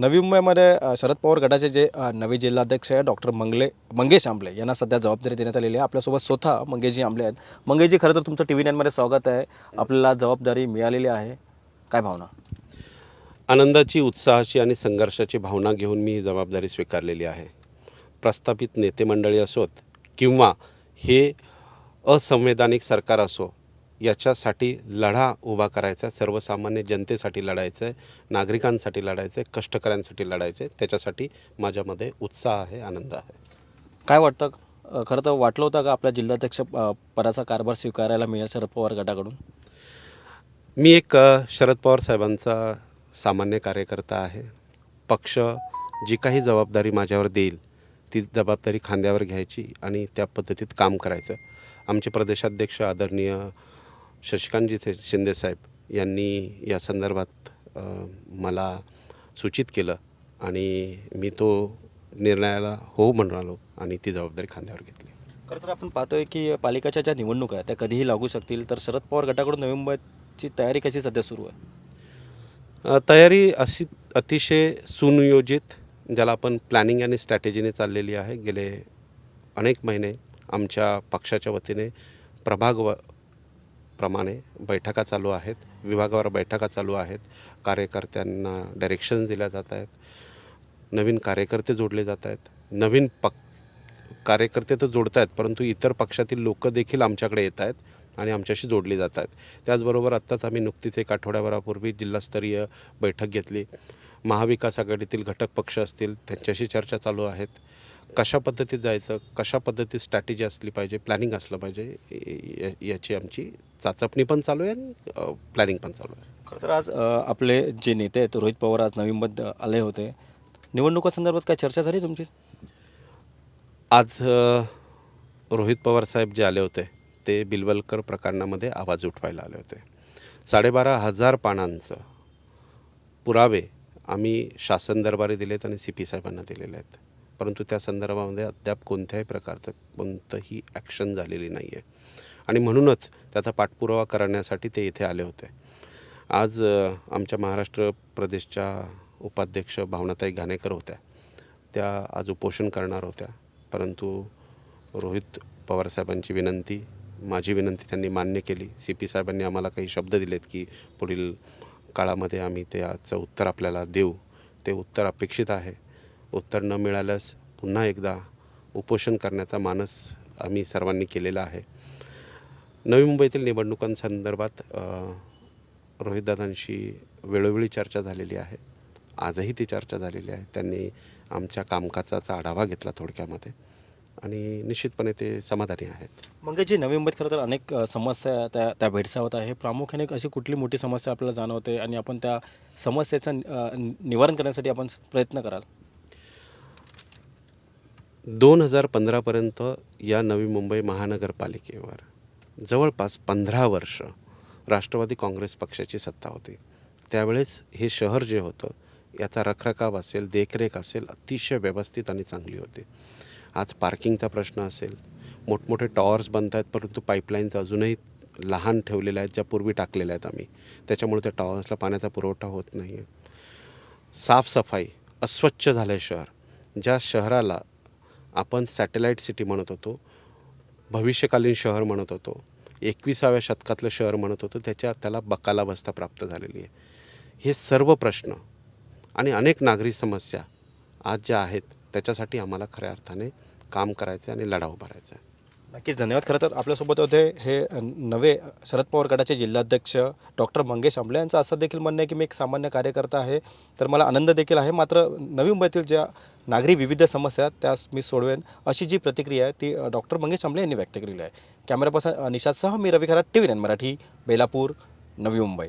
नवी मुंबईमध्ये शरद पवार गटाचे जे नवे जिल्हाध्यक्ष आहे डॉक्टर मंगले मंगेश आंबले यांना सध्या जबाबदारी देण्यात आलेली आहे. आपल्यासोबत स्वतः मंगेशजी आंबले आहेत. मंगेशजी खरं तर तुमचं टी व्ही नाईनमध्ये स्वागत आहे. आपल्याला जबाबदारी मिळालेली आहे. काय भावना? आनंदाची उत्साहाची आणि संघर्षाची भावना घेऊन मी ही जबाबदारी स्वीकारलेली आहे. प्रस्थापित नेते मंडळी असोत किंवा हे असंवैधानिक सरकार असो याच्यासाठी लढा उभा करायचा आहे. सर्वसामान्य जनतेसाठी लढायचं आहे. नागरिकांसाठी लढायचं आहे. कष्टकऱ्यांसाठी लढायचं आहे. त्याच्यासाठी माझ्यामध्ये उत्साह आहे आनंद आहे. काय वाटतं? खरं तर वाटलं होतं का आपल्या जिल्हाध्यक्ष पदाचा कारभार स्वीकारायला मिळेल शरद पवार गटाकडून? मी एक शरद पवार साहेबांचा सामान्य कार्यकर्ता आहे. पक्ष जी काही जबाबदारी माझ्यावर देईल ती जबाबदारी खांद्यावर घ्यायची आणि त्या पद्धतीत काम करायचं. आमचे प्रदेशाध्यक्ष आदरणीय शशिकांतजी थे- शिंदेसाहेब यांनी या संदर्भात मला सूचित केलं आणि मी तो निर्णयाला हो म्हणालो आणि ती जबाबदारी खांद्यावर घेतली. खरं तर आपण पाहतोय की पालिकेच्या ज्या निवडणुका आहेत त्या कधीही लागू शकतील. तर शरद पवार गटाकडून नवी मुंबईची तयारी कशी सध्या सुरू आहे? तयारी अशी अतिशय सुनियोजित ज्याला आपण प्लॅनिंग आणि स्ट्रॅटेजीने चाललेली आहे. गेले अनेक महिने आमच्या पक्षाच्या वतीने प्रभाग व प्रमाणे बैठका चालू आहेत विभागावर बैठका चालू आहेत कार्यकर्त्यांना डायरेक्शन दिल्या जात आहेत नवीन कार्यकर्ते जोडले जात आहेत नवीन पक कार्यकर्ते तर जोडत आहेत परंतु इतर पक्षातील लोक देखील आमच्याकडे येत आहेत आणि आमच्याशी जोडली जात आहेत. त्याचबरोबर आत्ताच आम्ही नुकतीच एक आठवड्याभरापूर्वी जिल्हास्तरीय बैठक घेतली. महाविकास आघाडीतील घटक पक्ष असतील त्यांच्याशी चर्चा चालू आहेत. कशा पद्धतीत जायचं कशा पद्धतीत स्ट्रॅटेजी असली पाहिजे प्लॅनिंग असलं पाहिजे याची आमची चाचपणी पण चालू आहे आणि प्लॅनिंग पण चालू आहे. खरं तर आज आपले जे नेते आहेत रोहित पवार आज नवी मुंबईत अ, आले होते. निवडणुकासंदर्भात काय चर्चा झाली तुमची? आज रोहित पवार साहेब जे आले होते ते बिलवलकर प्रकरणामध्ये आवाज उठवायला आले होते. साडेबारा हजार पानांचं पुरावे आम्ही शासन दरबारी दिलेत आणि सी पी साहेबांना दिलेले आहेत. परंतु त्या संदर्भामध्ये अद्याप कोणत्याही प्रकारचं कोणतंही ॲक्शन झालेली नाही आहे आणि म्हणूनच त्याचा पाठपुरावा करण्यासाठी ते इथे आले होते. आज आमच्या महाराष्ट्र प्रदेशच्या उपाध्यक्ष भावनाताई घाणेकर होत्या. त्या आज उपोषण करणार होत्या. परंतु रोहित पवारसाहेबांची विनंती माझी विनंती त्यांनी मान्य केली. सी पी साहेबांनी आम्हाला काही शब्द दिलेत की पुढील काळामध्ये आम्ही त्याचं उत्तर आपल्याला देऊ. ते उत्तर अपेक्षित आहे. उत्तर न मिळाल्यास पुन्हा एकदा उपोषण करण्याचा मानस आम्ही सर्वांनी केलेला आहे. नवी मुंबईतील निवडणुकांसंदर्भात रोहितदादांशी वेळोवेळी चर्चा झालेली आहे. आजही ती चर्चा झालेली आहे. त्यांनी आमच्या कामकाजाचा आढावा घेतला थोडक्यामध्ये आणि निश्चितपणे ते समाधानी आहेत. मग नवी मुंबईत खरं तर अनेक समस्या त्या त्या भेडसावत आहे. प्रामुख्याने अशी कुठली मोठी समस्या आपल्याला जाणवते आणि आपण त्या समस्येचं निवारण करण्यासाठी आपण प्रयत्न कराल? दोन हजार पंधरापर्यंत या नवी मुंबई महानगरपालिकेवर जवळपास पंधरा वर्ष राष्ट्रवादी काँग्रेस पक्षाची सत्ता होती. त्यावेळेस हे शहर जे होतं याचा रखरखाव असेल देखरेख असेल अतिशय व्यवस्थित आणि चांगली होती. आज पार्किंगचा प्रश्न असेल मोठमोठे टॉवर्स बनत आहेत परंतु पाईपलाईन्स अजूनही लहान ठेवलेल्या आहेत ज्या पूर्वी टाकलेल्या आहेत आम्ही. त्याच्यामुळे त्या टॉवर्सला पाण्याचा पुरवठा होत नाही आहे साफसफाई अस्वच्छ झालं शहर. ज्या शहराला आपण सॅटेलाईट सिटी म्हणत होतो भविष्यकालीन शहर म्हणत होतो एकविसाव्या शतकातलं शहर म्हणत होतो त्याच्या त्याला बकालावस्था प्राप्त झालेली आहे. हे सर्व प्रश्न आणि अनेक नागरी समस्या आज ज्या आहेत त्याच्यासाठी आम्हाला खऱ्या अर्थाने काम करायचं आहे आणि लढा उभारायचा आहे नक्कीच धन्यवाद. खरं तर आपल्यासोबत होते हे नवे शरद पवार गटाचे जिल्हाध्यक्ष डॉक्टर मंगेश आंबले यांचं असं देखील म्हणणं आहे की मी एक सामान्य कार्यकर्ता आहे तर मला आनंद देखील आहे. मात्र नवी मुंबईतील ज्या नागरी विविध समस्या आहेत त्यास मी सोडवेन अशी जी प्रतिक्रिया आहे ती डॉक्टर मंगेश आंबले यांनी व्यक्त केलेली आहे. कॅमेरा पर्सन निषादसह मी Ravi Kharat T V nine Marathi Belapur Navi Mumbai.